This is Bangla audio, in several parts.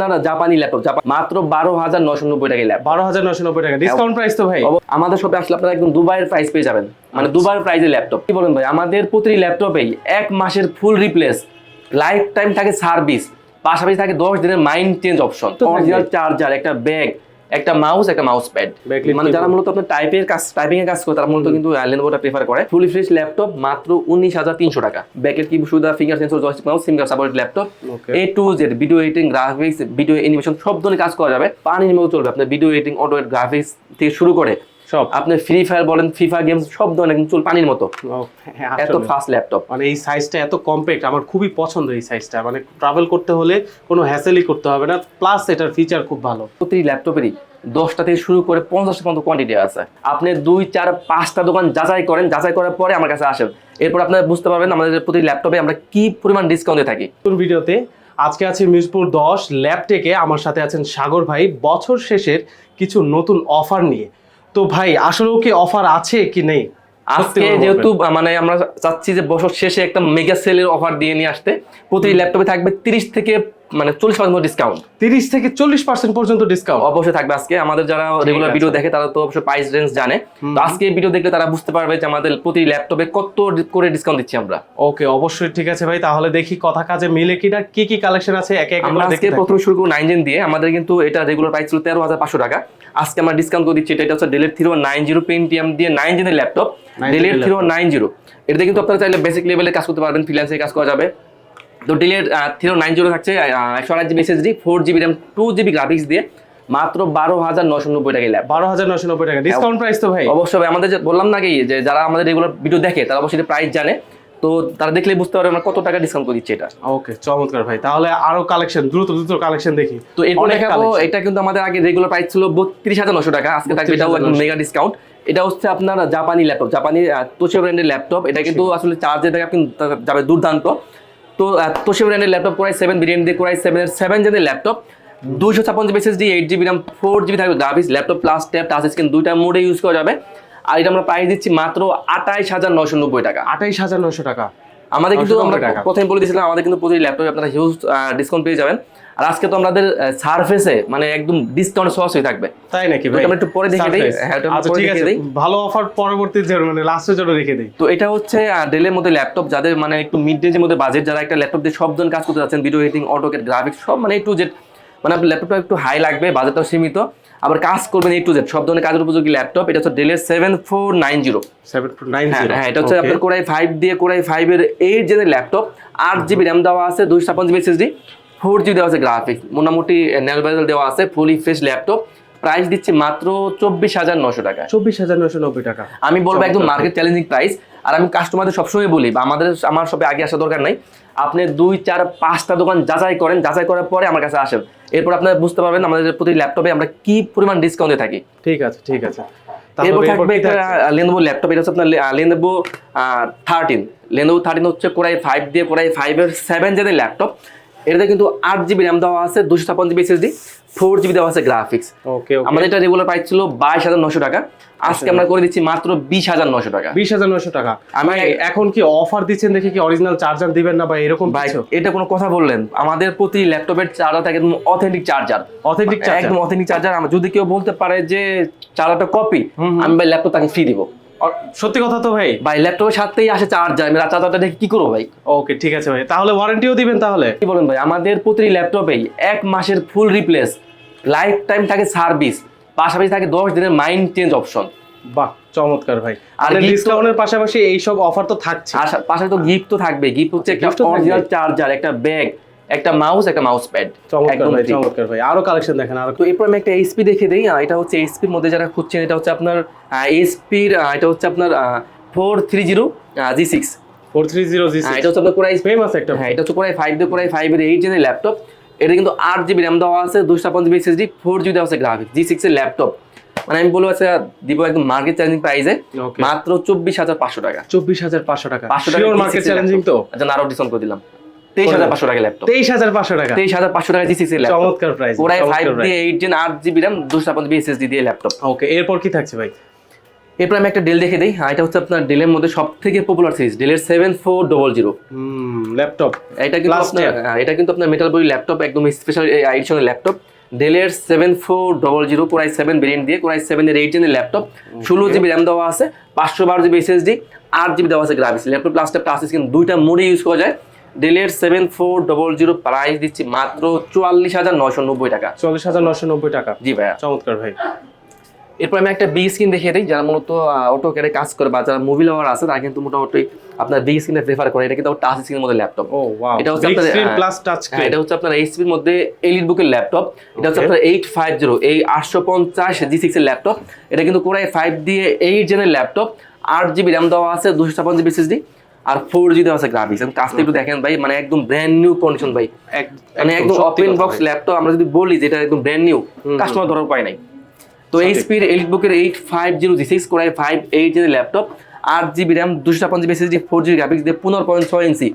না না জাপানি ল্যাপটপ জাপান মাত্র বারো হাজার নশো নব্বই টাকা ল্যাপটপ। বারো হাজার নশো নব্বই টাকা। ডিসকাউন্ট প্রাইস তো ভাই। আমাদের শপে আসলে আপনারা একদম দুবাইয়ের প্রাইস পেয়ে যাবেন। মানে দুবাইয়ের প্রাইসের ল্যাপটপ। কি বলেন ভাই আমাদের প্রতিটি ল্যাপটপেই এক মাসের ফুল রিপ্লেস লাইফ টাইম থাকে সার্ভিস পাশাপাশি থাকে দশ দিনের mind change option original charger একটা ব্যাগ একটা মাউস একটা মাউস প্যাড মানে যারা মূলত আপনার টাইপের কাজ টাইপিং এর কাজ করে তারা মূলত কিন্তু লেনোভোটা প্রেফার করে। ফুলি ফ্রেশ ল্যাপটপ মাত্র উনিশ হাজার তিনশো টাকা। ব্যাকের কি সুবিধা finger sensor joystick mouse SIM card supported laptop A to Z video editing graphics video animation সব ধরনের কাজ করা যাবে। পানির মতো চলবে। আপনার ভিডিও এডিটিং অটো গ্রাফিক্স থেকে শুরু করে সব। আপনার ফ্রি ফায়ার বলেন ফিফা গেমস সব ধরনের চল পানির মতো। হ্যাঁ, এত ফাস্ট ল্যাপটপ মানে এই সাইজটা এত কম্প্যাক্ট আমার খুবই পছন্দ এই সাইজটা মানে ট্রাভেল করতে হলে কোনো হ্যাসেলই করতে হবে না। প্লাস এটার ফিচার খুব ভালো। প্রতিটি ল্যাপটপেরই দশটা থেকে শুরু করে পঞ্চাশটা পর্যন্ত কোয়ান্টিটি আছে। আপনি দুই চার পাঁচটা দোকান যাচাই করেন যাচাই করার পরে আমার কাছে আসেন। এরপর আপনারা বুঝতে পারবেন আমাদের প্রতি ল্যাপটপে আমরা কি পরিমাণ ডিসকাউন্টে থাকি। ভিডিওতে আজকে আছে মিরপুর দশ ল্যাবটেকে আমার সাথে আছেন সাগর ভাই। বছর শেষের কিছু নতুন অফার নিয়ে। তো ভাই আসলেও কি অফার আছে কি নেই? আজকে যেহেতু মানে আমরা চাচ্ছি যে বছর শেষে একটা মেগা সেলের অফার দিয়ে নিয়ে আসতে। প্রতি ল্যাপটপে থাকবে তিরিশ থেকে মানে চল্লিশ পার্সেন্ট ডিসকাউন্ট তিরিশ থেকে চল্লিশ পার্সেন্ট পর্যন্ত ডিসকাউন্ট অবশ্যই থাকবে আজকে। আমাদের যারা রেগুলার ভিডিও দেখে তারা তো অবশ্যই প্রাইস রেঞ্জ জানে। তো আজকে ভিডিও দেখলে তারা বুঝতে পারবে যে আমাদের প্রতি ল্যাপটপে কত করে ডিসকাউন্ট দিচ্ছি আমরা। ওকে অবশ্যই ঠিক আছে ভাই। তাহলে দেখি কথা কাজে মিলে কিনা কি কি কালেকশন আছে একে একে আমরা আজকে। প্রথমে শুরু করব নাইন জেন দিয়ে। আমাদের কিন্তু এটা রেগুলার প্রাইস ছিল তেরো হাজার পাঁচশো টাকা। আজকে আমরা ডিসকাউন্ট করে দিচ্ছি এটা হচ্ছে ডেলের থ্রি নাইন জিরো পেন্টিএম দিয়ে নাইন জেনের ল্যাপটপ 9 ডেলের থ্রি নাইন জিরো এটাতে কিন্তু আপনারা চাইলে বেসিক লেভেলে কাজ করতে পারবেন ফ্রিল্যান্সে কাজ করা যাবে। তো ডেলের থ্রি নাইন জিরো থাকছে একশো আট GB SSD four GB RAM two GB graphics দিয়ে মাত্র বারো হাজার নশো নব্বই টাকা ল্যাপ বারো হাজার নশো নব্বই টাকা। ডিসকাউন্ট প্রাইস তো ভাই। অবশ্যই ভাই, আমাদের বললাম না কি যে যারা আমাদের রেগুলার ভিডিও দেখে তারা অবশ্যই প্রাইস জানে। তো তারা দেখলে বুঝতে পারবে আমরা কত টাকা ডিসকাউন্ট করে দিচ্ছি এটা। ওকে চমৎকার ভাই। তাহলে আরও কালেকশন দ্রুত দ্রুত কালেকশন দেখি। তো এরপর দেখাবো এটা কিন্তু আমাদের আগে রেগুলার প্রাইস ছিল বত্রিশ হাজার নশো টাকা আজকে থাকবে এটাও একদম মেগা ডিসকাউন্ট এটা হচ্ছে আপনার জাপানি ল্যাপটপ জাপানি তোশিবা ব্র্যান্ডের ল্যাপটপ এটা কিন্তু আসলে চার্জের ব্যাকআপ কিন্তু যাবে দুর্দান্ত। তো তোশিবা ব্র্যান্ডের ল্যাপটপ কোরাই সেভেন বিরিয়ানি দিয়ে কোরাই সেভেন সেভেন জেনের ল্যাপটপ দুশো ছাপ্পান্ন GB SSD eight GB RAM four GB থাকবে graphics laptop plus tab touch screen দুইটা মোডে ইউজ করা যাবে। আর এটা আমরা প্রাইস দিচ্ছি মাত্র আঠাইশ হাজার নশো নব্বই টাকা। আঠাইশ হাজার নশো টাকা। আমাদের কিন্তু আমরা প্রথমে বলে দিয়েছিলাম আমাদের কিন্তু প্রতি ল্যাপটপে আপনারা হিউজ ডিসকাউন্ট পেয়ে যাবেন। আর আজকে তো আমাদের সারফেসে মানে একদম ডিসকাউন্ট সস হয়ে থাকবে। তাই নাকি ভাই? আমরা একটু পরে দেখে দিই। হ্যাঁ, আচ্ছা ঠিক আছে। ভালো অফার পরবর্তী জন্য মানে লাস্টের জন্য রেখে দিই। তো এটা হচ্ছে ডেলের মধ্যে ল্যাপটপ যাদের মানে একটু মিড রেঞ্জের মধ্যে বাজেট যারা একটা ল্যাপটপ দিয়ে সব ধরনের কাজ করতে যাচ্ছেন ভিডিও এডিটিং অটোকেট গ্রাফিক্স সব মানে একটু জেড মানে আপনার ল্যাপটপটা একটু হাই লাগবে বাজেটটাও সীমিত। আবার কাজ করবেন এ টু জেড সব ধরনের কাজের উপযোগী ল্যাপটপ এটা হচ্ছে ডেলের সেভেন ফোর নাইন জিরো হ্যাঁ এটা হচ্ছে আপনার কোরাই ফাইভ দিয়ে কোরাই ফাইভের এইট জেনের ল্যাপটপ আট জিবি র্যাম দেওয়া আছে দুই ছাপ্পান্ন জিবি এসএসডি ফোর জি দেওয়া আছে গ্রাফিক্স মোটামুটি ন্যালবাইজাল দেওয়া আছে ফুলি ফ্রেশ ল্যাপটপ প্রাইস দিচ্ছি মাত্র চব্বিশ হাজার নশো টাকা চব্বিশ হাজার নশো নব্বই টাকা। আমি বলব একদম মার্কেট চ্যালেঞ্জিং প্রাইস আর আমি কাস্টমারদের সবসময় বলি বা আমাদের আমার সবে আগে আসা দরকার নাই আপনি দুই চার পাঁচটা দোকান যাচাই করেন যাচাই করার পরে আমার কাছে আসেন। এরপর আপনারা বুঝতে পারবেন আমাদের প্রতি ল্যাপটপে আমরা কি পরিমাণ ডিসকাউন্টে থাকি। ঠিক আছে ঠিক আছে। এরপর এরপর থাকবে একটা লেনোভো ল্যাপটপ এটা হচ্ছে আপনার লেনোভো থার্টিন লেনোভো থার্টিন হচ্ছে কোরাই ফাইভ দিয়ে কোরাই ফাইভের সেভেন জেনের ল্যাপটপ এটাতে কিন্তু আট জিবি র্যাম দেওয়া আছে দুশো ছাপ্পান্ন জিবি এসএসডি ফোর জিবি দেওয়া আছে গ্রাফিক্স ওকে আমাদের এটা রেগুলার প্রাইস ছিল বাইশ হাজার নশো টাকা। আজকে আমরা করে দিচ্ছি মাত্র বিশ হাজার নশো টাকা। বিশ হাজার নশো টাকা। আমি- এখন কি অফার দিচ্ছেন দেখে কি অরিজিনাল চার্জার দিবেন না বা এরকম এটা কোনো কথা বললেন। আমাদের প্রতি ল্যাপটপের চার্জার থাকে একদম অথেন্টিক চার্জার অথেন্টিক চার্জার একদম অথেন্টিক চার্জার যদি কেউ বলতে পারে যে চার্জারটা কপি আমি ভাই ল্যাপটপ তাকে ফ্রি দিব। সত্যি কথা তো ভাই। ভাই ল্যাপটপের সাথেই আসে চার্জার আমি চার্জারটা দেখে কি করব ভাই? ওকে ঠিক আছে ভাই। তাহলে ওয়ারেন্টিও দিবেন তাহলে? কি বলেন ভাই আমাদের প্রতিটি ল্যাপটপেই এক মাসের ফুল রিপ্লেস লাইফ টাইম থাকে সার্ভিস পাশাপাশি থাকে দশ দিনের মাইন্ড চেঞ্জ অপশন বাহ চমৎকার ভাই। আর ডিসকাউন্টের পাশাপাশি এইসব অফার তো থাকছে। আর সা- পাশাপাশি তো গিফট তো থাকবে গিফট হচ্ছে একটা। অরিজিনাল চার্জার একটা ব্যাগ একটা মাউস একটা মাউস প্যাড চমৎকার ভাই চমৎকার ভাই। আরও কালেকশন দেখেন আরও তো এরপর আমি একটা এইচপি দেখে দিই। এটা হচ্ছে এইচপির মধ্যে যারা খুঁজছেন এটা হচ্ছে আপনার এইচপির এটা হচ্ছে আপনার four three zero G six four three zero G এটা হচ্ছে আপনার কোরাই ফেমাস একটা হ্যাঁ এটা হচ্ছে কোরাই ফাইভ দিয়ে কোরাই ফাইভের এইট জেনের ল্যাপটপ এটা কিন্তু আট জিবি র্যাম দেওয়া আছে দুশো ছাপ্পান্ন জিবি এসএসডি ফোর জিবি দেওয়া আছে গ্রাফিক্স জি সিক্সের ল্যাপটপ মানে আমি বলব আচ্ছা দিব একদম মার্কেট চ্যালেঞ্জিং প্রাইসে মাত্র চব্বিশ হাজার পাঁচশো টাকা। চব্বিশ হাজার পাঁচশো টাকা। পাঁচশো টাকা মার্কেট চ্যালেঞ্জিং তো? আচ্ছা আরও ডিসকাউন্ট করে দিলাম। তেইশ হাজার পাঁচশো টাকা ল্যাপটপ তেইশ হাজার পাঁচশো টাকা। তেইশ হাজার পাঁচশো টাকা জি চমৎকার প্রাইস কোরাই ফাইভ দিয়ে এইট জেন আট জিবি র্যাম দুশো ছাপ্পান্ন জিবি দিয়ে ল্যাপটপ ওকে এরপর কি থাকছে ভাই? এরপর আমি একটা ডেল দেখে দিই। এটা হচ্ছে আপনার ডেলের মধ্যে সব থেকে পপুলার সিরিজ ডেলের seven four double zero laptop এটা কিন্তু আপনার এটা কিন্তু আপনার মেটাল ল্যাপটপ একদম স্পেশাল এডিশনের ল্যাপটপ ডেলের seven four double zero core i seven variant দিয়ে কোরাই সেভেন এর এইট জেনের ল্যাপটপ ষোলো জিবি র্যাম দেওয়া আছে পাঁচশো বারো জিবি এসএসডি আট জিবি দেওয়া আছে graphics laptop plus touch screen দুইটা মোডে ইউজ করা যায়। ডেলের seven four double zero price দিচ্ছি মাত্র চুয়াল্লিশ হাজার নয়শো নব্বই টাকা। চুয়াল্লিশ হাজার নশো নব্বই টাকা। জি ভাইয়া। চমৎকার ভাই। এরপর আমি একটা বি স্ক্রিন দেখিয়ে দিই যারা মূলত অটো কেটে কাজ করে বা যারা মুভি লাভার আছে তারা কিন্তু মোটামুটি আপনার বি স্ক্রিনে প্রেফার করে। এটা কিন্তু টাচ স্ক্রিনের মধ্যে ল্যাপটপ ও ওয়াও এটা হচ্ছে আপনার হ্যাঁ, প্লাস টাচ হ্যাঁ স্ক্রিন এটা হচ্ছে আপনার এইচপির মধ্যে এলিট বুকের ল্যাপটপ এটা হচ্ছে আপনার এইট ফাইভ জিরো এই আটশো পঞ্চাশ জি সিক্স এর ল্যাপটপ এটা কিন্তু কোরাই ফাইভ দিয়ে এইট জেনের ল্যাপটপ আট জিবি র্যাম দেওয়া আছে দুশো ছাপান্ন জিবি এসএসডি আর ফোর জি দেওয়া আছে গ্রাফিক্স এবং কাজটা একটু দেখেন ভাই মানে একদম ব্র্যান্ড নিউ কন্ডিশন ভাই। মানে একদম ওপেন বক্স ল্যাপটপ আমরা যদি বলি যে এটা একদম ব্র্যান্ড নিউ কাস্টমার ধরার উপায় নাই। তো। এইচপির বুকের eight five zero G six core i five eight জেনের laptop আট জিবি র্যাম দুশো ছাপান্ন GB SSD four GB graphics দিয়ে পনেরো পয়েন্ট ছয় ইঞ্চি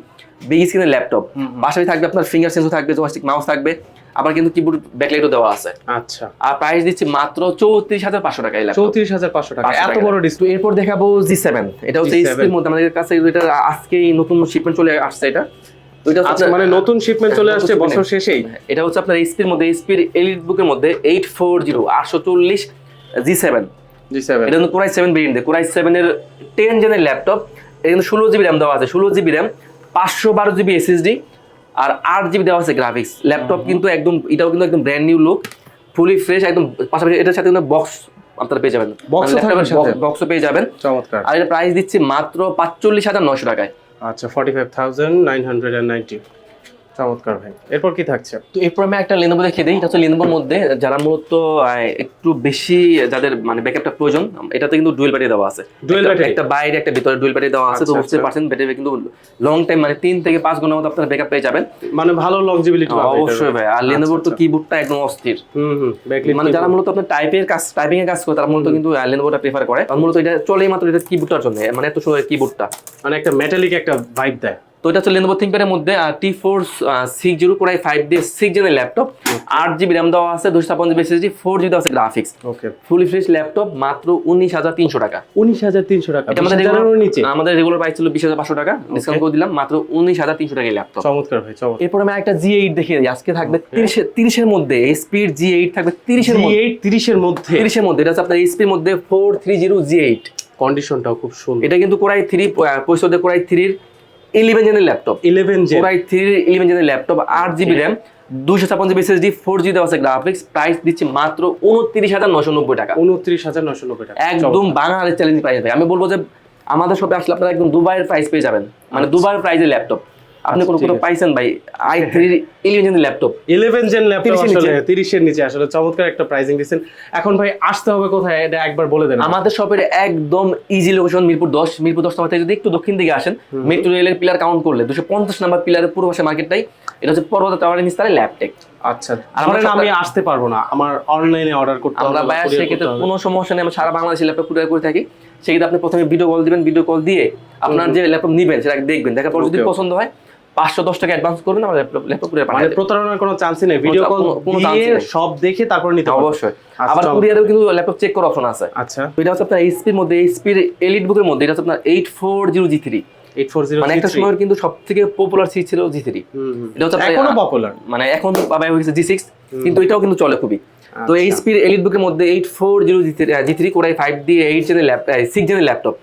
বিগ স্ক্রিনের ল্যাপটপ। পাশাপাশি থাকবে আপনার ফিঙ্গার সেন্সর থাকবে জোয়াস্টিক মাউস থাকবে। আবার কিন্তু কিবোর্ড ব্যাকলাইটও দেওয়া আছে। আচ্ছা। আর প্রাইস দিচ্ছি মাত্র চৌত্রিশ হাজার পাঁচশো টাকা চৌত্রিশ হাজার পাঁচশো টাকা। এত বড় ডিসপ্লে এরপর দেখাবো জি সেভেন এটা হচ্ছে G7 এইচপির মধ্যে। আমাদের কাছে এটা আজকেই নতুন শিপমেন্ট চলে আসছে এটা। এটা আচ্ছা মানে নতুন শিপমেন্ট চলে আসছে বছর শেষেই। এটা হচ্ছে আপনার মধ্যে এলিট বুকের মধ্যে এইট ফোর জিরো আটশো চল্লিশ জি সেভেন জি সেভেন এটা কিন্তু core i seven variant core i সেভেনের টেন জেনের ল্যাপটপ ষোলো জিবি র্যাম দেওয়া আছে। ষোলো জিবি র্যাম পাঁচশো বারো জিবি এসএসডি আর আট জিবি দেওয়া আছে গ্রাফিক্স ল্যাপটপ কিন্তু একদম এটাও কিন্তু একদম brand new look fully fresh একদম পাশাপাশি এটার সাথে কিন্তু বক্স আপনারা পেয়ে যাবেন? বক্সও পেয়ে যাবেন। চমৎকার। আর এটা প্রাইস দিচ্ছি মাত্র পাঁচচল্লিশ হাজার নশো টাকায়। আচ্ছা forty five thousand nine hundred and ninety চমৎকার ভাই। এরপর কি থাকছে? তো এরপর আমি একটা লেনোভো দেখে দিই। এটা হচ্ছে লেনোভোর মধ্যে যারা মূলত একটু বেশি যাদের মানে ব্যাকআপটা প্রয়োজন এটাতে কিন্তু ডুয়েল ব্যাটারি দেওয়া আছে। Dual একটা- একটা বাইরে একটা ভিতরে ডুয়েল ব্যাটারি দেওয়া আছে। তো আচ্ছা, বুঝতে আচ্ছা। পারছেন ব্যাটারি কিন্তু লং টাইম মানে তিন থেকে পাঁচ ঘণ্টার মতো আপনারা ব্যাকআপ পেয়ে যাবেন। মানে ভালো লংজিবিলিটি অবশ্যই ভাই। আর লেনোভোর তো কিবোর্ডটা একদম অস্থির। মানে যারা মূলত আপনার টাইপের কাজ টাইপিং এর কাজ করে তারা মূলত কিন্তু লেনোভোটা প্রেফার করে। মূলত এটা চলেই মাত্র এটা কিবোর্ডটার জন্য মানে এত সুন্দর কিবোর্ডটা মানে একটা মেটালিক একটা ভাইব দেয়। এটা হচ্ছে লেনোভো থিঙ্কপ্যাডের মধ্যে T four six zero core i five দিয়ে সিক্স জেনের ল্যাপটপ আট জিবি র্যাম দেওয়া আছে দুশো ছাপ্পান্ন জিবি এসএসডি ফোর জিবি দেওয়া আছে graphics okay fully fresh laptop মাত্র উনিশ হাজার তিনশো টাকা। উনিশ হাজার তিনশো টাকা আমাদের বিশ নিচে। আমাদের রেগুলার প্রাইস ছিল বিশ হাজার পাঁচশো টাকা ডিসকাউন্ট করে দিলাম মাত্র উনিশ হাজার তিনশো টাকা ল্যাপটপ চমৎকার ভাই চমৎকার। এরপর আমি একটা জি এইট দিই আজকে থাকবে তিরিশের তিরিশের মধ্যে স্পিড জি এইট থাকবে তিরিশের মধ্যে। তিরিশের মধ্যে। তিরিশের মধ্যে এটা হচ্ছে আপনার স্পির মধ্যে four three zero G eight কন্ডিশনটাও খুব সুন্দর। এটা কিন্তু কোরাই থ্রি পঁয়ষট্টি কোরাই থ্রির ইলেভেন জেনের ল্যাপটপ ইলেভেন জেন ওরাই থ্রি ইলেভেন জেনের ল্যাপটপ আট জিবি র্যাম দুশো ছাপ্পান্ন জিবি এসএসডি ফোর জি দেওয়া আছে গ্রাফিক্স প্রাইস দিচ্ছে মাত্র উনত্রিশ হাজার নশো নব্বই টাকা। উনত্রিশ হাজার নশো নব্বই টাকা। একদম বাংলাদেশ চ্যালেঞ্জ প্রাইস আমি বলব যে আমাদের সবে আসলে আপনারা একদম দুবাইয়ের প্রাইস পেয়ে যাবেন। মানে দুবাইয়ের প্রাইসের ল্যাপটপ আপনি আচ্ছা, কোনো কোথাও আছে। পাইছেন ভাই? আই থ্রির eleven laptop eleven gen laptop 30 এর আসলে নিচে। তিরিশের নিচে আসলে চমৎকার একটা প্রাইসিং দিচ্ছেন। এখন ভাই আসতে হবে কোথায়? এটা একবার বলে দেন আমাদের শপের একদম ইজি লোকেশন মিরপুর দশ মিরপুর দশ নম্বর থেকে যদি একটু দক্ষিণ দিকে আসেন মেট্রো রেলের পিলার কাউন্ট করলে দুশো পঞ্চাশ নাম্বার পিলারের পূর্ব পাশে মার্কেটটাই এটা হচ্ছে পর্বত টাওয়ারের নিস্তারে ল্যাপটেক আচ্ছা আমরা আমি আসতে পারব না আমার অনলাইনে অর্ডার করতে আমরা courier সেক্ষেত্রে কোনো সমস্যা নেই আমরা সারা বাংলাদেশে ল্যাপটপ কুরিয়ার করে থাকি। সেক্ষেত্রে আপনি প্রথমে ভিডিও কল দিবেন ভিডিও কল দিয়ে আপনার যে ল্যাপটপ নিবেন সেটা দেখবেন দেখার পর যদি. পছন্দ হয় পাঁচশো দশ টাকা অ্যাডভান্স করবেন আমরা ল্যাপটপ কুরিয়ার প্রতারণার কোনো চান্সই নেই ভিডিও কল কোনো-। সব দেখে তারপর নিতে অবশ্যই। আচ্ছা, আবার কুরিয়ারেও কিন্তু ল্যাপটপ চেক করার অপশন আছে। আচ্ছা। এটা হচ্ছে আপনার এইচপির মধ্যে এইচপির এলিট বুকের মধ্যে এটা হচ্ছে আপনার eight four zero G three eight মানে একটা সময় কিন্তু সব থেকে পপুলার সিট ছিল জি থ্রি এটা হচ্ছে এখনও পপুলার মানে এখন বাবাই হয়ে গেছে জি সিক্স কিন্তু এটাও কিন্তু চলে খুবই। তো। এইচপির এলিট বুকের মধ্যে eight four zero G three core i five দিয়ে এইট জেনের ল্যাপটপ সিক্স জেনের ল্যাপটপ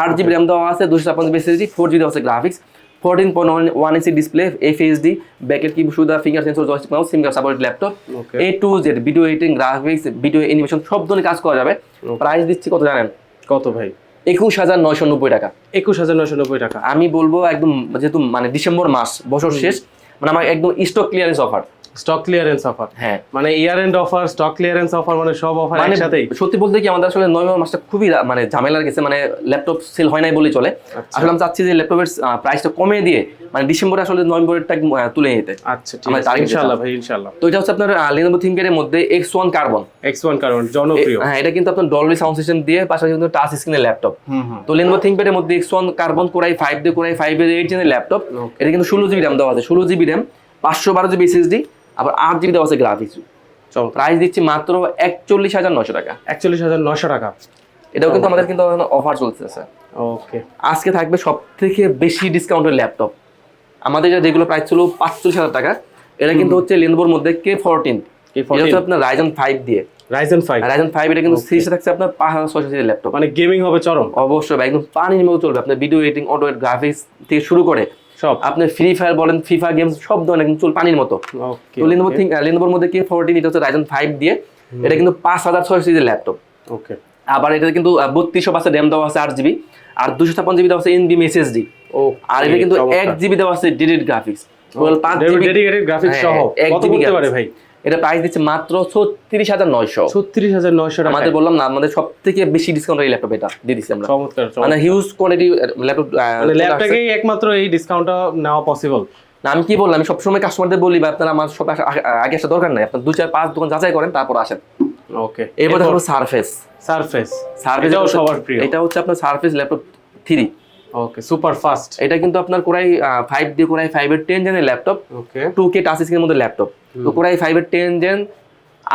আট জিবি র্যাম দেওয়া আছে দুশো ছাপ্পান্ন এসএসডি ফোর জিবি আছে graphics fourteen point one one inch display F HD ব্যাকের কি সুবিধা finger sensor joystick mouse card support laptop A to Z video editing graphics video animation সব ধরনের কাজ করা যাবে। প্রাইস দিচ্ছি কত জানেন? কত ভাই? একুশ হাজার নয়শো নব্বই টাকা। একুশ হাজার নয়শো নব্বই টাকা। আমি বলব একদম যেহেতু মানে ডিসেম্বর মাস বছর শেষ মানে আমার একদম stock clearance offer stock clearance offer হ্যাঁ। মানে year end offer stock clearance offer মানে সব অফার মানে একসাথেই। সত্যি বলতে কি আমাদের আসলে নভেম্বর মাসটা খুবই মানে ঝামেলার গেছে মানে ল্যাপটপ সেল হয় নাই বলে চলে। আচ্ছা। আসলে আমি চাচ্ছি যে ল্যাপটপের প্রাইসটা কমিয়ে দিয়ে মানে ডিসেম্বরে আসলে তুলে নিতে। আচ্ছা ঠিক আছে। ইনশাআল্লাহ ভাই ইনশাআল্লাহ। তো এটা হচ্ছে আপনার লেনোভো থিঙ্কের মধ্যে X one carbon X one কারণ জনপ্রিয়। হ্যাঁ এটা কিন্তু আপনার ডলবি সাউন্ড সিস্টেম দিয়ে পাশাপাশি কিন্তু টাচ স্ক্রিনের ল্যাপটপ তো লেনোভো থিঙ্কপ্যাডের মধ্যে X one carbon core i five দিয়ে কোরাই ফাইভ এর এইট জেনের ল্যাপটপ এটা কিন্তু ষোলো জিবি র্যাম দেওয়া আছে ষোলো জিবি র্যাম পাঁচশো বারো জিবি এসএসডি আবার আট জিবি দেওয়া আছে গ্রাফিক্স প্রাইস দিচ্ছি মাত্র একচল্লিশ হাজার নশো টাকা। একচল্লিশ হাজার নশো টাকা। এটাও কিন্তু আমাদের কিন্তু অফার চলতেছে। ওকে আজকে থাকবে সব থেকে বেশি ডিসকাউন্টের ল্যাপটপ আমাদের যেগুলো প্রাইস ছিল পাঁচচল্লিশ হাজার টাকা। এটা কিন্তু হচ্ছে লেনোভোর মধ্যে কে ফোরটিন এটা হচ্ছে আপনার রাইজন ফাইভ দিয়ে। রাইজেন ফাইভ রাইজন ফাইভ এটা কিন্তু সিরিজে থাকছে আপনার পাঁচ হাজার ছয়শো সিরিজের ল্যাপটপ মানে গেমিং হবে চরম। অবশ্যই একদম পানির মতো চলবে। আপনার ভিডিও এডিটিং অটো গ্রাফিক্স থেকে শুরু করে সব। আপনি ফ্রি ফায়ার বলেন ফিফা গেমস সব ধরনের কিন্তু চুল পানির মতো। তো লেনোভো থিং লেনোভোর মধ্যে কি ফোরটিন এটা হচ্ছে রাইজন ফাইভ দিয়ে। এটা কিন্তু পাঁচ হাজার ছয় সিরিজের ল্যাপটপ ওকে। আবার এটা কিন্তু বত্রিশশো পাশে র্যাম দেওয়া আছে আট জিবি আর দুশো ছাপ্পান্ন জিবি দেওয়া আছে এনবি এসএসডি ও আর এটা কিন্তু এক জিবি দেওয়া আছে ডিডিট গ্রাফিক্স পাঁচ জিবি গ্রাফিক্স সহ হ্যাঁ, এক কত করতে পারে ভাই? এটা প্রাইস দিচ্ছে মাত্র ছত্রিশ হাজার নয়শো। ছত্রিশ হাজার নয়শো আমাদের বললাম না আমাদের সব থেকে বেশি ডিসকাউন্ট এই ল্যাপটপ এটা দিয়ে দিচ্ছি আমরা। মানে হিউজ কোয়ালিটি ল্যাপটপ একমাত্র এই ডিসকাউন্টটা নেওয়া পসিবল না আমি কি বললাম আমি সবসময় কাস্টমারদের বলি বা আপনারা আমার সব আগে আসা দরকার নাই। আপনার দু চার পাঁচ দোকান যাচাই করেন তারপর আসেন। ওকে এরপর দেখো সারফেস সারফেস সারফেস এটাও সবার প্রিয়। এটা হচ্ছে আপনার Surface laptop three okay super fast এটা কিন্তু আপনার কোরাই ফাইভ দিয়ে কোরাই ফাইভের ten জেনের laptop okay two K touch স্ক্রিনের মধ্যে ল্যাপটপ তো কোরাই ফাইভের টেন জেন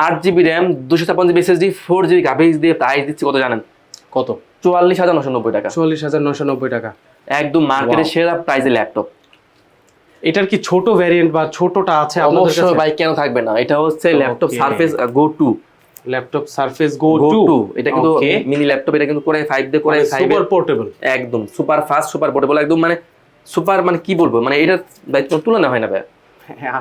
আট জিবি র্যাম দুশো ছাপ্পান্ন GB SSD four GB graphics দিয়ে প্রাইস দিচ্ছি কত জানেন? কত? চুয়াল্লিশ হাজার নশো নব্বই টাকা। চুয়াল্লিশ হাজার নয়শো নব্বই টাকা। একদম মার্কেটের সেরা প্রাইসের ল্যাপটপ এটার কি ছোট ভ্যারিয়েন্ট বা ছোটটা আছে অবশ্যই ভাই কেন থাকবে না? এটা হচ্ছে laptop. Surface Go two laptop Surface Go এটা কিন্তু মিনি ল্যাপটপ এটা কিন্তু কোরাই দিয়ে কোরাই সুপার পোর্টেবল একদম সুপার ফাস্ট সুপার পোর্টেবল একদম মানে সুপার মানে কি বলব মানে এটা দায়িত্ব তুলনা হয় না ভাই।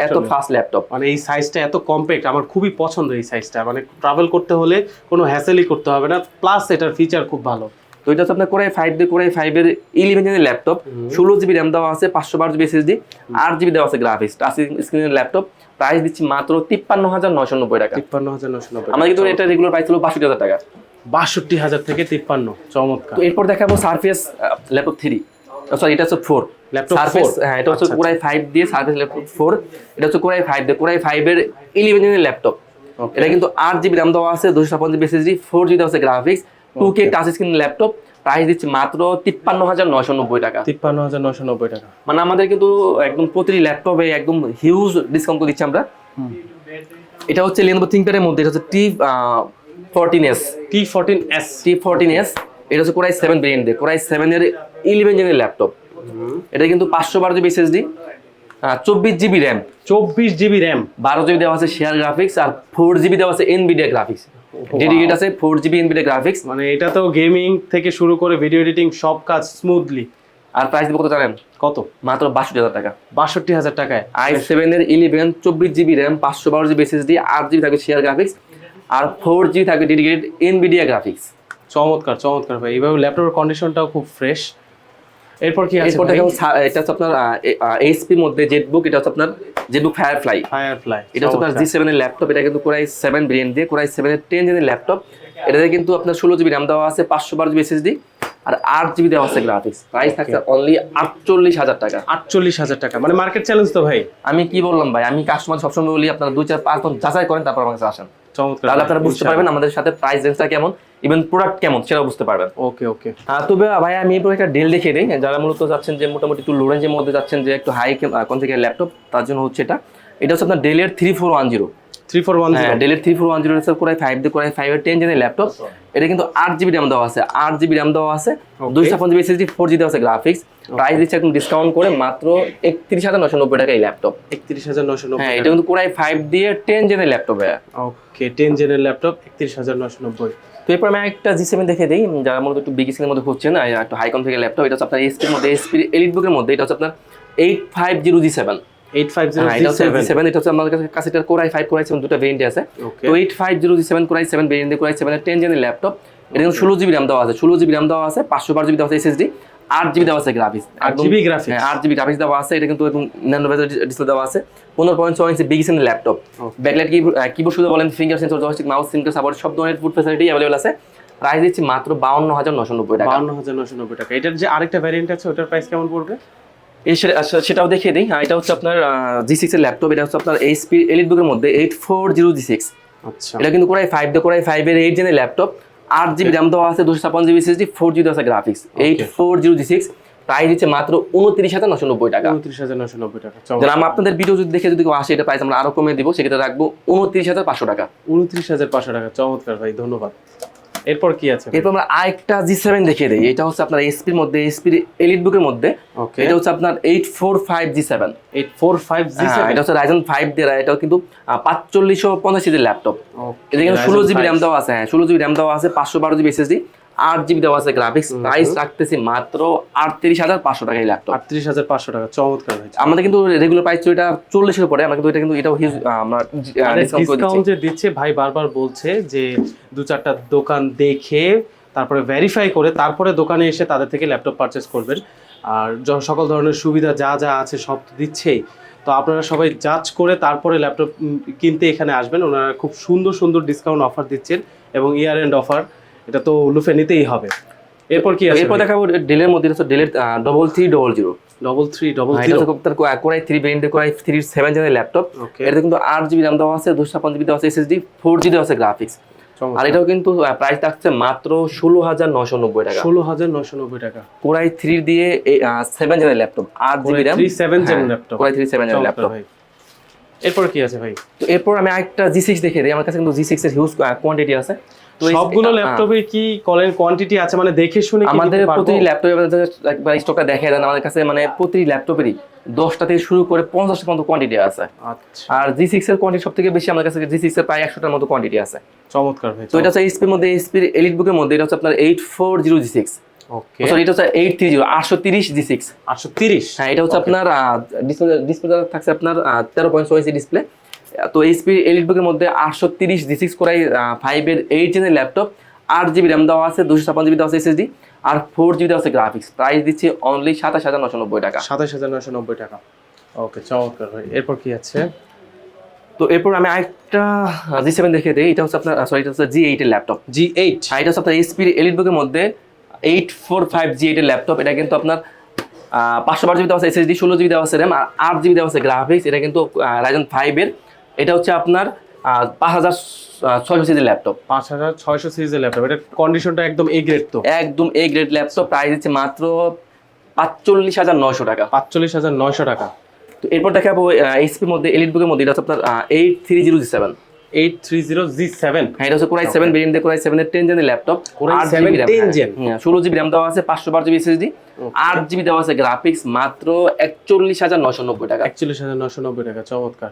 এত ফাস্ট ল্যাপটপ। মানে এই সাইজটা এত কম্প্যাক্ট আমার খুবই পছন্দ এই সাইজটা মানে ট্রাভেল করতে হলে কোনো হ্যাসেলই করতে হবে না প্লাস এটার ফিচার খুব ভালো। তো এটা হচ্ছে আপনার কোরাই ফাইভ দিয়ে কোরাই ফাইভের ইলেভেন জেনের ল্যাপটপ ষোলো জিবি র্যাম দেওয়া আছে পাঁচশো বারো জিবি এসএসডি আট জিবি দেওয়া আছে গ্রাফিক্স টাচ স্ক্রিনের ল্যাপটপ প্রাইস দিচ্ছি মাত্র তিপ্পান্ন হাজার নয়শো নব্বই টাকা। তিপ্পান্ন হাজার নশো নব্বই আমাদের কিন্তু এটা রেগুলার প্রাইস ছিল বাষট্টি হাজার টাকা। বাষট্টি হাজার থেকে তিপ্পান্ন চমৎকার। তো এরপর দেখাবো সার্ফেস ল্যাপটপ থ্রি সরি এটা হচ্ছে ফোর Laptop সার্ফেস হ্যাঁ এটা হচ্ছে আচ্ছা, কোরাই ফাইভ দিয়ে সার্ফেস ল্যাপটপ ফোর এটা হচ্ছে কোরাই ফাইভ দিয়ে কোরাই ফাইভের ইলেভেন জেনের ল্যাপটপ এটা কিন্তু আট জিবি র্যাম দেওয়া আছে দুশো ছাপ্পান্ন জিবি এসএসডি ফোর জিবি দেওয়া আছে graphics two K touch screen laptop price দিচ্ছে মাত্র তিপ্পান্ন হাজার নয়শো নব্বই টাকা। তিপ্পান্ন হাজার নশো নব্বই টাকা। মানে আমাদের কিন্তু একদম প্রতিটি ল্যাপটপে একদম হিউজ ডিসকাউন্ট দিচ্ছি আমরা। এটা হচ্ছে লেনোভো থিঙ্কপ্যাডের মধ্যে এটা হচ্ছে T fourteen S T fourteen S T fourteen S এটা হচ্ছে কোরাই সেভেন দিয়ে। কোরাই সেভেনের ইলেভেন জেনের ল্যাপটপ এটা কিন্তু পাঁচশো বারো জিবি এসএসডি চব্বিশ জিবি র্যাম চব্বিশ জিবি র্যাম বারো জিবি দেওয়া আছে শেয়ার গ্রাফিক্স আর ফোর জিবি দেওয়া আছে এনবিডিয়া গ্রাফিক্স ডেডিকেট আছে ফোর জিবি গ্রাফিক্স মানে এটা তো গেমিং থেকে শুরু করে ভিডিও এডিটিং সব কাজ স্মুথলি আর প্রাইস কত জানেন? কত? মাত্র বাষট্টি হাজার টাকা। বাষট্টি হাজার টাকায়। আই সেভেনের ইলেভেন চব্বিশ জিবি র্যাম পাঁচশো বারো জিবি এসএসডি আট জিবি থাকবে শেয়ার গ্রাফিক্স আর ফোর জিবি থাকবে ডেডিকেটেড এনবিডিয়া গ্রাফিক্স চমৎকার চমৎকার ভাই। এইভাবে ল্যাপটপের কন্ডিশনটাও খুব ফ্রেশ এরপর কি আছে এরপর দেখো সা- এটা হচ্ছে আপনার এইচপির মধ্যে জেটবুক এটা হচ্ছে আপনার জেটবুক ফায়ারফ্লাই ফায়ারফ্লাই এটা হচ্ছে আপনার জি সেভেনের ল্যাপটপ এটা কিন্তু কোরাই সেভেন ভেরিয়েন্ট দিয়ে কোরাই সেভেনের টেন জেনের ল্যাপটপ এটাতে কিন্তু আপনার ষোলো জিবি র্যাম দেওয়া আছে পাঁচশো বারো জিবি এসএসডি আর আট জিবি দেওয়া আছে গ্রাফিক্স প্রাইস থাকছে অনলি আটচল্লিশ হাজার টাকা। আটচল্লিশ হাজার টাকা। মানে মার্কেট চ্যালেঞ্জ তো ভাই। আমি কি বললাম ভাই? আমি কাস্টমার সবসময় বলি আপনারা দুই চার পাঁচ জন যাচাই করেন তারপর আমার কাছে আসেন। তাহলে আপনারা বুঝতে পারবেন আমাদের সাথে প্রাইস রেঞ্জটা কেমন। ইভেন প্রোডাক্ট কেমন সেটাও বুঝতে পারবেন। ওকে ওকে তবে ভাই আমি এরপর একটা ডেল দেখিয়ে দিই যারা মূলত যাচ্ছেন যে মোটামুটি একটু লো রেঞ্জের মধ্যে যাচ্ছেন যে একটু হাই কোন থেকে ল্যাপটপ তার জন্য হচ্ছে এটা। এটা হচ্ছে আপনার ডেলের three four one zero three four one হ্যাঁ ডেলের three four one zero core i five দিয়ে কোরাই ফাইভের টেন জেনের ল্যাপটপ এটা কিন্তু আট জিবি র্যাম দেওয়া আছে আট জিবি র্যাম দেওয়া আছে দুইশো ছাপ্পান্ন জিবি এসএসডি ফোর জি দেওয়া আছে গ্রাফিক্স প্রাইস দিচ্ছে একদম ডিসকাউন্ট করে মাত্র একত্রিশ হাজার নশো নব্বই টাকা এই ল্যাপটপ একত্রিশ হাজার নশো নব্বই হ্যাঁ এটা কিন্তু কোরাই ফাইভ দিয়ে টেন জেনের ল্যাপটপ ওকে টেন জেনের ল্যাপটপ একত্রিশ হাজার নশো নব্বই। তো এরপর আমি একটা জি সেভেন দেখে দিই যারা মূলত একটু বিগ স্ক্রিনের মধ্যে খুঁজছে না একটু হাইকন থেকে ল্যাপটপ এটা হচ্ছে আপনার এসপির মধ্যে এসপি এলিট বুকের মধ্যে এটা হচ্ছে আপনার eight five zero G seven eight five zero seven এটা হচ্ছে আমাদের কাছে এটা core i five core i seven দুটো ভেরিয়েন্ট আছে। তো eight five zero G seven core i seven variant core i seven ten জেনের laptop এটা কিন্তু ষোলো জিবি রাম দেওয়া আছে ষোলো জিবি র্যাম দেওয়া আছে পাঁচশো বারো জিবি দেওয়া আছে এসএসডি আট জিবি দেওয়া আছে গ্রাফিক্স আট জিবি গ্রাফিক্স হ্যাঁ আট জিবি গ্রাফিক্স দেওয়া আছে এটা কিন্তু ন্যানো ডিসপ্লে দেওয়া আছে। পনেরো পয়েন্ট ছয় inch big screen laptop backlight keyboard শুধু বলেন ফিঙ্গার সেন্সর জয়স্টিক মাউস সিঙ্কার সাপোর্ট সব ধরনের ফুড ফ্যাসিলিটি অ্যাভেলেবল আছে। প্রাইস দিচ্ছি মাত্র বাউন্ন হাজার নশো নব্বই টাকা। বাউন্ন হাজার নশো নব্বই টাকা। এটার যে আরেকটা ভ্যারিয়েন্ট আছে ওটার প্রাইস কেমন পড়বে? আচ্ছা, সেটাও দেখিয়ে দিই। এটা হচ্ছে আপনার জি সিক্স এর ল্যাপটপ এটা হচ্ছে আপনার এইচপি এলিট বুকের মধ্যে eight four zero G six আচ্ছা। এটা কিন্তু কোরাই ফাইভ দিয়ে কোরাই ফাইভ এর এইট জেনের ল্যাপটপ আট জিবি র্যাম দেওয়া আছে দুশো ছাপ্পান্ন জিবি সিক্সটি ফোর জিবি আছে graphics eight four zero G six price দিচ্ছে মাত্র উনত্রিশ হাজার নশো নব্বই টাকা। উনত্রিশ হাজার নশো নব্বই টাকা। যারা আপনাদের ভিডিও যদি দেখে যদি কেউ আসে এটা প্রাইস আমরা আরও কমে দিব সেক্ষেত্রে রাখব উনত্রিশ হাজার পাঁচশো টাকা। উনত্রিশ হাজার পাঁচশো টাকা। চমৎকার ভাই ধন্যবাদ। এরপর কি আছে এরপর আমরা আরেকটা জি সেভেন দেখিয়ে দিই। এটা হচ্ছে আপনার এসপির মধ্যে এসপির এলিট বুকের মধ্যে। এটা হচ্ছে আপনার eight four five G seven eight four five G হ্যাঁ, এটা হচ্ছে রাইজন ফাইভ দিয়ে এটাও কিন্তু পাঁচচল্লিশশো পঞ্চাশ জিবির ল্যাপটপ এটা কিন্তু ষোলো জিবি র্যাম দেওয়া আছে হ্যাঁ ষোলো জিবি র্যাম দেওয়া আছে পাঁচশো বারো জিবি এসএসডি আট জিবি দেওয়া আছে গ্রাফিক্স প্রাইস রাখতেছি মাত্র আটত্রিশ হাজার পাঁচশো টাকা ল্যাপটপ আটত্রিশ হাজার পাঁচশো টাকা চমৎকার আমাদের কিন্তু রেগুলার প্রাইস এটা চল্লিশের পরে আমরা কিন্তু এটা কিন্তু এটাও হিউজ আমরা ডিসকাউন্ট যে দিচ্ছে ভাই বারবার বলছে যে দু চারটা দোকান দেখে তারপরে ভেরিফাই করে তারপরে দোকানে এসে তাদের থেকে ল্যাপটপ পারচেস করবেন। আর সকল ধরনের সুবিধা যা যা আছে সব তো দিচ্ছেই। তো আপনারা সবাই জাজ করে তারপরে ল্যাপটপ কিনতে এখানে আসবেন। ওনারা খুব সুন্দর সুন্দর ডিসকাউন্ট অফার দিচ্ছেন এবং ইয়ার এন্ড অফার এটা তো লুফে নিতেই হবে। এরপর কি আছে এরপর দেখাবো ডেলের মধ্যে এটা ডেলের double three double zero double three double zero তার core i three core i three seven জেনের laptop এটা কিন্তু আট জিবি র্যাম দেওয়া আছে দুশো জিবি দেওয়া আছে এসএসডি ফোর জি দেওয়া আছে গ্রাফিক্স আর এটাও কিন্তু প্রাইস থাকছে মাত্র ষোলো হাজার নশো নব্বই টাকা। ষোলো হাজার নশো নব্বই টাকা। কোরাই থ্রি দিয়ে সেভেন জেনের ল্যাপটপ আট GB RAM seven laptop core i three seven জেনের laptop এরপর কি আছে ভাই? তো এরপর আমি আরেকটা জি সিক্স দেখে দিই আমার কাছে কিন্তু জি সিক্স এর হিউজ কোয়ান্টিটি আছে। সবগুলো ল্যাপটপে কি কলের কোয়ান্টিটি আছে? মানে দেখে শুনে আমাদের প্রতি ল্যাপটপে একবার স্টকটা দেখে দেন আমাদের কাছে মানে প্রতি ল্যাপটপেরই দশটা থেকে শুরু করে পঞ্চাশটা পর্যন্ত কোয়ান্টিটি আছে। আচ্ছা। আর জি সিক্স এর কোয়ান্টিটি সব থেকে বেশি আমাদের কাছে জি সিক্স এর প্রায় একশোটার মতো কোয়ান্টিটি আছে। চমৎকার তো এটা হচ্ছে এইচপির মধ্যে এইচপির এলিট বুকের মধ্যে এটা হচ্ছে আপনার eight four zero G six sorry এটা হচ্ছে এইট থ্রি জিরো আটশো তিরিশ জি সিক্স আটশো তিরিশ। হ্যাঁ এটা হচ্ছে আপনার ডিসপ্লে থাকছে আপনার তেরো পয়েন্ট ছয় ডিসপ্লে তো এইচপি এলিট বুকের মধ্যে আটশো তিরিশ জি সিক্স কোরাই ফাইভের এইট জেনের ল্যাপটপ আট জিবি র্যাম দেওয়া আছে দুশো ছাপ্পান্ন জিবি দেওয়া আছে এসএসডি আর ফোর জিবি দেওয়া আছে গ্রাফিক্স প্রাইস দিচ্ছে অনলি সাতাশ হাজার নশো নব্বই টাকা। সাতাশ হাজার নশো নব্বই টাকা। ওকে চমৎকার ভাই। এরপর কি আছে? তো এরপর আমি আরেকটা জি সেভেন দেখে দিই। এটা হচ্ছে আপনার সরি এটা হচ্ছে জি এইটের ল্যাপটপ জি এইট এটা হচ্ছে আপনার এইচপির এলিট বুকের মধ্যে এইট ফোর ফাইভ জি এইটের ল্যাপটপ এটা কিন্তু আপনার পাঁচশো বারো জিবি দেওয়া আছে এসএসডি ষোলো জিবি দেওয়া আছে র্যাম আর আট জিবি দেওয়া আছে গ্রাফিক্স এটা কিন্তু রাইজন ফাইভের এটা হচ্ছে আপনার পাঁচ হাজার ছয়শো সিজির ল্যাপটপ। পাঁচ হাজার ছয়শো সিরিজের ল্যাপটপ। এটা কন্ডিশনটা একদম এ গ্রেড তো। একদম এ গ্রেড ল্যাপটপ প্রাইস দিচ্ছে মাত্র পাঁচচল্লিশ হাজার নশো টাকা। পাঁচচল্লিশ হাজার নয়শো টাকা। তো এরপর দেখাবো এইচপির মধ্যে এলিট বুকের মধ্যে এটা হচ্ছে আপনার eight three zero G seven eight three zero G seven হ্যাঁ এটা হচ্ছে core i seven variant core i সেভেনের টেন জেনের ল্যাপটপ। Core i7 10 gen? ষোলো জিবি র্যাম দেওয়া আছে পাঁচশো বারো জিবি এসএসডি আট জিবি দেওয়া আছে গ্রাফিক্স মাত্র একচল্লিশ হাজার নশো নব্বই টাকা। একচল্লিশ হাজার নশো নব্বই টাকা চমৎকার।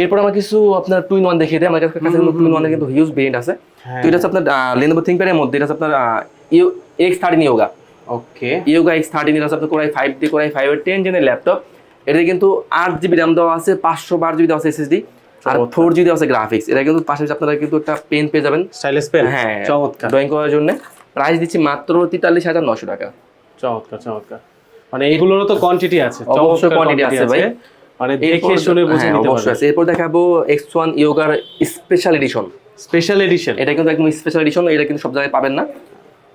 এরপর আমার কিছু আপনার টুইন ওয়ান দেখিয়ে দিই আমার কাছে টুইন ওয়ানের কিন্তু হিউজ ভেরিয়েন্ট আছে। হ্যাঁ। তো এটা হচ্ছে আপনার লেনোভো থিঙ্কপ্যাডের মধ্যে এটা হচ্ছে আপনার X thirteen Yoga okay Yoga X thirteen এটা আপনার কোরাই ফাইভ দিয়ে কোরাই ফাইভের টেন জেনের ল্যাপটপ এটাতে কিন্তু আট জিবি র্যাম দেওয়া আছে পাঁচশো বারো জিবি দেওয়া আছে এসএসডি আর ফোর জিবি দেওয়া আছে গ্রাফিক্স এটা কিন্তু পাশাপাশি আপনারা কিন্তু একটা পেন পেয়ে যাবেন। স্টাইলিশ পেন হ্যাঁ চমৎকার। ড্রয়িং করার জন্য। প্রাইস দিচ্ছি মাত্র তেতাল্লিশ হাজার নশো টাকা। চমৎকার চমৎকার। মানে এইগুলোরও তো কোয়ান্টিটি আছে। অবশ্যই quantity আছে ভাই। মানে দেখে শুনে বুঝে হ্যাঁ, নিতে অবশ্যই এরপর দেখাবো এক্স ওয়ান ইয়োগার স্পেশাল এডিশন স্পেশাল এডিশন এটা কিন্তু একদম স্পেশাল এডিশন এটা কিন্তু সব জায়গায় পাবেন না।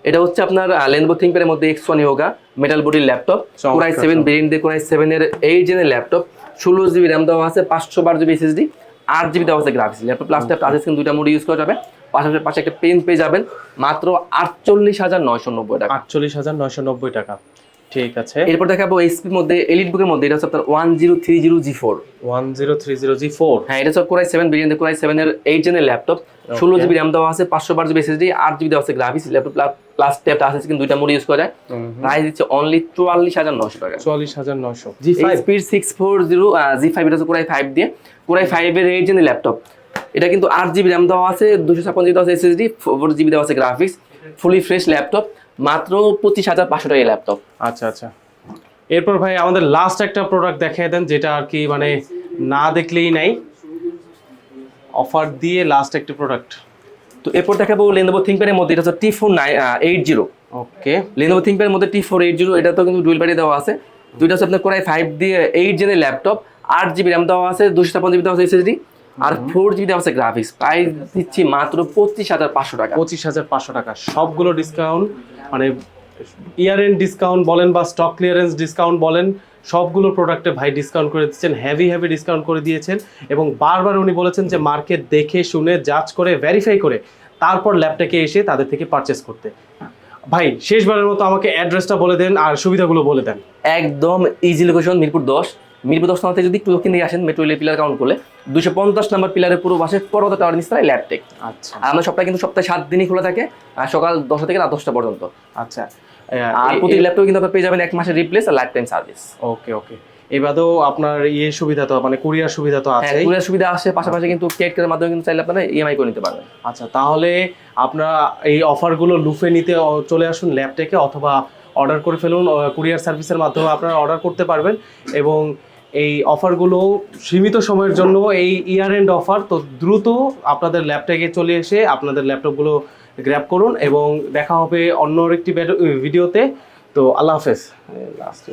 এটা হচ্ছে আপনার লেনবো মধ্যে এক্স ওয়ান ইয়োগা মেটাল বডির ল্যাপটপ কোরাই সেভেন দিয়ে কোরাই সেভেনের এইট জেনের ল্যাপটপ ষোলো জিবি র্যাম দেওয়া আছে পাঁচশো বারো জিবি এসএসডি আট জিবি দেওয়া আছে graphics laptop plus tap touch screen দুইটা মোড ইউজ করা যাবে। পাশাপাশি পাশে একটা পেন পেয়ে যাবেন মাত্র আটচল্লিশ হাজার নয়শো নব্বই টাকা। আটচল্লিশ হাজার নয়শো নব্বই টাকা। ঠিক আছে। এরপর দেখাবো এইচপির মধ্যে এলিট বুকের মধ্যে এটা হচ্ছে আপনার one zero three zero G four one zero three zero G four হ্যাঁ এটা হচ্ছে core i seven variant core i সেভেনের এইট জেনের ল্যাপটপ ষোলো জিবি র্যাম দেওয়া আছে পাঁচশো বারো জিবি এসএসডি আট জিবি দেওয়া আছে graphics laptop plus tap touch screen দুইটা মোড ইউজ করা যায়। প্রাইস দিচ্ছে অনলি চুয়াল্লিশ হাজার নশো টাকা। চুয়াল্লিশ হাজার নয়শো G five speed six four zero G five এটা হচ্ছে কোরাই ফাইভ দিয়ে। কোরাই ফাইভের এইট জেনের ল্যাপটপ এটা কিন্তু আট জিবি র্যাম দেওয়া আছে দুশো ছাপ্পান্ন জিবি দেওয়া আছে এসএসডি ফোর জিবি দেওয়া আছে গ্রাফিক্স ফুলি ফ্রেশ ল্যাপটপ মাত্র পঁচিশ হাজার পাঁচশো টাকা ল্যাপটপ আচ্ছা আচ্ছা। এরপর ভাই আমাদের লাস্ট একটা প্রোডাক্ট দেখিয়ে দেন যেটা আর কি মানে না দেখলেই নাই। অফার দিয়ে লাস্ট একটা প্রোডাক্ট তো এরপর দেখাবো লেনোভো থিঙ্কপ্যাডের মধ্যে এটা হচ্ছে T four nine eight zero okay Lenovo থিঙ্কপ্যাডের মধ্যে টি ফোর এইট জিরো এটা তো কিন্তু ডুয়েল ব্যাটারি দেওয়া আছে। দুইটা হচ্ছে আপনার কোরাই ফাইভ দিয়ে এইট জেনের ল্যাপটপ আট জিবি র্যাম দেওয়া আছে দুশো ছাপ্পান্ন জিবি দেওয়া আছে এসএসডি আর ফোর জিবি আছে গ্রাফিক্স প্রাইস দিচ্ছি মাত্র পঁচিশ হাজার পাঁচশো টাকা। পঁচিশ হাজার পাঁচশো টাকা। সবগুলো ডিসকাউন্ট মানে ইয়ার এন্ড ডিসকাউন্ট বলেন বা স্টক ক্লিয়ারেন্স ডিসকাউন্ট বলেন সবগুলো প্রোডাক্টে ভাই ডিসকাউন্ট করে দিচ্ছেন হেভি হেভি ডিসকাউন্ট করে দিয়েছেন এবং বারবার উনি বলেছেন যে মার্কেট দেখে শুনে জাজ করে ভেরিফাই করে তারপর ল্যাপটপে এসে তাদের থেকে পারচেস করতে। ভাই শেষবারের মতো আমাকে অ্যাড্রেসটা বলে দেন আর সুবিধাগুলো বলে দেন। একদম ইজি লোকেশন মিরপুর দশ। মিরপুর দশ নম্বর থেকে যদি একটু দক্ষিণ দিকে আসেন মেট্রো রেলের পিলার কাউন্ট করলে দুশো পঞ্চাশ নম্বর পিলারের পুরো পাশে পরবর্তী টাওয়ার নিস্তায় ল্যাবটেক আচ্ছা। আর আমাদের সপ্তাহে কিন্তু সপ্তাহে সাত দিনই খোলা থাকে আর সকাল দশটা থেকে রাত দশটা পর্যন্ত। আচ্ছা। আর প্রতি ল্যাপটপ কিন্তু আপনার পেয়ে যাবেন এক মাসের রিপ্লেস আর life time service okay okay. এবারেও আপনার ইয়ে সুবিধা তো মানে কুরিয়ার সুবিধা তো হ্যাঁ আছে কুরিয়ার সুবিধা আসে পাশাপাশি কিন্তু ক্রেডিট কার্ডের মাধ্যমে কিন্তু চাইলে আপনারা ইএমআই করে নিতে পারবেন। আচ্ছা তাহলে আপনারা এই অফারগুলো লুফে নিতে চলে আসুন ল্যাপটেকে অথবা অর্ডার করে ফেলুন কুরিয়ার সার্ভিসের মাধ্যমে আপনারা অর্ডার করতে পারবেন এবং এই অফারগুলো সীমিত সময়ের জন্য এই ইয়ার এন্ড অফার, তো দ্রুত আপনাদের ল্যাপটপে চলে এসে আপনাদের ল্যাপটপগুলো গ্র্যাব করুন এবং দেখা হবে অন্য একটি ভিডিওতে তো। আল্লাহ হাফেজ। লাস্ট